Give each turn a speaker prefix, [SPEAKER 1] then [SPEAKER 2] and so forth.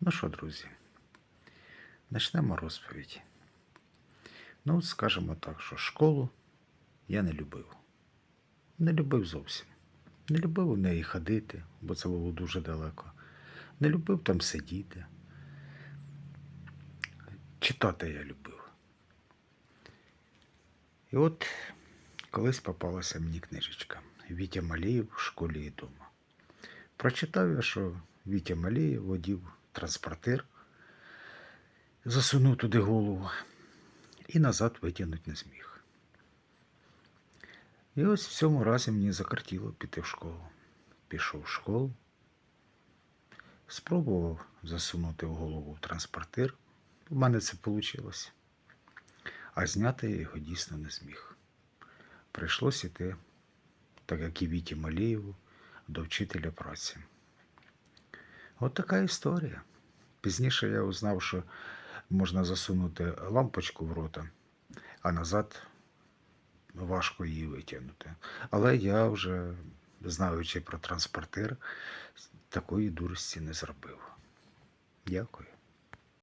[SPEAKER 1] Ну що, друзі, почнемо розповідь. Ну, скажімо так, що школу я не любив. Не любив зовсім. Не любив у неї ходити, бо це було дуже далеко. Не любив там сидіти. Читати я любив. І от колись попалася мені книжечка Вітя Маліїв в школі і дома. Прочитав я, що Вітя Малієв водів транспортир, засунув туди голову і назад витягнути не зміг. І ось в цьому разі мені закартіло піти в школу. Пішов в школу, спробував засунути в голову в транспортир. У мене це вийшло. А зняти я його дійсно не зміг. Прийшлось іти, так як і Віті Малієву, до вчителя праці. От така історія. Пізніше я узнав, що можна засунути лампочку в рота, а назад важко її витягнути. Але я вже, знаючи про транспортир, такої дурості не зробив. Дякую.